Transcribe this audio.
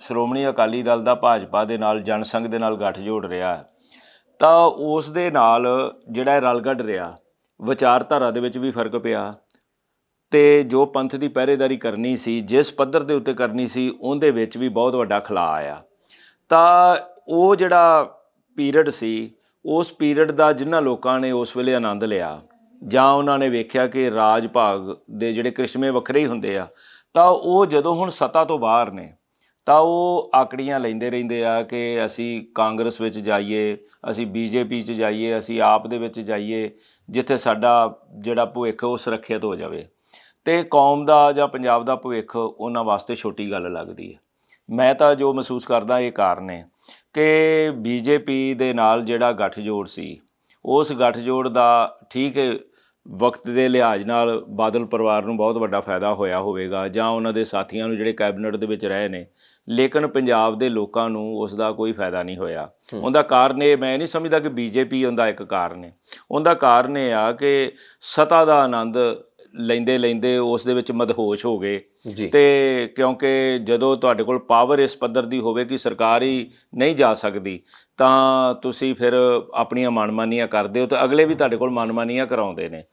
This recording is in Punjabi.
ਸ਼੍ਰੋਮਣੀ ਅਕਾਲੀ ਦਲ ਦਾ ਭਾਜਪਾ ਦੇ ਨਾਲ, ਜਨਸੰਘ ਦੇ ਨਾਲ ਗੱਠਜੋੜ ਰਿਹਾ ਤਾਂ ਉਸ ਦੇ ਨਾਲ ਜਿਹੜਾ ਇਹ ਰਲਗੱਡ ਰਿਹਾ, ਵਿਚਾਰਧਾਰਾ ਦੇ ਵਿੱਚ ਵੀ ਫ਼ਰਕ ਪਿਆ ਤੇ ਜੋ ਪੰਥ ਦੀ ਪਹਿਰੇਦਾਰੀ ਕਰਨੀ ਸੀ, ਜਿਸ ਪੱਧਰ ਦੇ ਉੱਤੇ ਕਰਨੀ ਸੀ, ਉਹਦੇ ਵਿੱਚ ਵੀ ਬਹੁਤ ਵੱਡਾ ਖਲਾ ਆਇਆ। ਤਾਂ ਉਹ ਜਿਹੜਾ ਪੀਰੀਅਡ ਸੀ, ਉਸ ਪੀਰੀਅਡ ਦਾ ਜਿਨ੍ਹਾਂ ਲੋਕਾਂ ਨੇ ਉਸ ਵੇਲੇ ਆਨੰਦ ਲਿਆ, ਜਾਂ ਉਹਨਾਂ ਨੇ ਵੇਖਿਆ ਕਿ ਰਾਜ ਭਾਗ ਦੇ ਜਿਹੜੇ ਕ੍ਰਿਸ਼ਮੇ ਵੱਖਰੇ ਹੀ ਹੁੰਦੇ ਆ, ਤਾਂ ਉਹ ਜਦੋਂ ਹੁਣ ਸੱਤਾ ਤੋਂ ਬਾਹਰ ਨੇ ਤਾਂ ਉਹ ਆਕੜੀਆਂ ਲੈਂਦੇ ਰਹਿੰਦੇ ਆ ਕਿ ਅਸੀਂ ਕਾਂਗਰਸ ਵਿੱਚ ਜਾਈਏ, ਅਸੀਂ ਬੀਜੇਪੀ 'ਚ ਜਾਈਏ, ਅਸੀਂ ਆਪ ਦੇ ਵਿੱਚ ਜਾਈਏ, ਜਿੱਥੇ ਸਾਡਾ ਜਿਹੜਾ ਭਵਿੱਖ ਉਹ ਸੁਰੱਖਿਅਤ ਹੋ ਜਾਵੇ। ਤੇ ਕੌਮ ਦਾ ਜਾਂ ਪੰਜਾਬ ਦਾ ਭਵਿੱਖ ਉਹਨਾਂ ਵਾਸਤੇ ਛੋਟੀ ਗੱਲ ਲੱਗਦੀ ਹੈ। ਮੈਂ ਤਾਂ ਜੋ ਮਹਿਸੂਸ ਕਰਦਾ ਇਹ ਕਾਰਨ ਹੈ ਕਿ ਬੀਜੇਪੀ ਦੇ ਨਾਲ ਜਿਹੜਾ ਗੱਠਜੋੜ ਸੀ, ਉਸ ਗੱਠਜੋੜ ਦਾ ਠੀਕ ਵਕਤ ਦੇ ਲਿਹਾਜ਼ ਨਾਲ ਬਾਦਲ ਪਰਿਵਾਰ ਨੂੰ ਬਹੁਤ ਵੱਡਾ ਫਾਇਦਾ ਹੋਇਆ ਹੋਵੇਗਾ ਜਾਂ ਉਹਨਾਂ ਦੇ ਸਾਥੀਆਂ ਨੂੰ ਜਿਹੜੇ ਕੈਬਨਿਟ ਦੇ ਵਿੱਚ ਰਹੇ ਨੇ ਲੇਕਿਨ ਪੰਜਾਬ ਦੇ ਲੋਕਾਂ ਨੂੰ ਉਸ ਦਾ ਕੋਈ ਫਾਇਦਾ ਨਹੀਂ ਹੋਇਆ। ਉਹਦਾ ਕਾਰਨ ਇਹ ਮੈਂ ਨਹੀਂ ਸਮਝਦਾ ਕਿ ਬੀਜੇਪੀ ਉਹਦਾ ਇੱਕ ਕਾਰਨ ਹੈ। ਉਹਦਾ ਕਾਰਨ ਇਹ ਆ ਕਿ ਸਤਾ ਦਾ ਆਨੰਦ ਲੈਂਦੇ ਲੈਂਦੇ ਉਸ ਦੇ ਵਿੱਚ ਮਦਹੋਸ਼ ਹੋ ਗਏ। ਤੇ ਕਿਉਂਕਿ ਜਦੋਂ ਤੁਹਾਡੇ ਕੋਲ ਪਾਵਰ ਇਸ ਪੱਧਰ ਦੀ ਹੋਵੇ ਕਿ ਸਰਕਾਰ ਹੀ ਨਹੀਂ ਜਾ ਸਕਦੀ ਤਾਂ ਤੁਸੀਂ ਫਿਰ ਆਪਣੀਆਂ ਮਨਮਾਨੀਆਂ ਕਰਦੇ ਹੋ ਤੇ ਅਗਲੇ ਵੀ ਤੁਹਾਡੇ ਕੋਲ ਮਨਮਾਨੀਆਂ ਕਰਾਉਂਦੇ ਨੇ।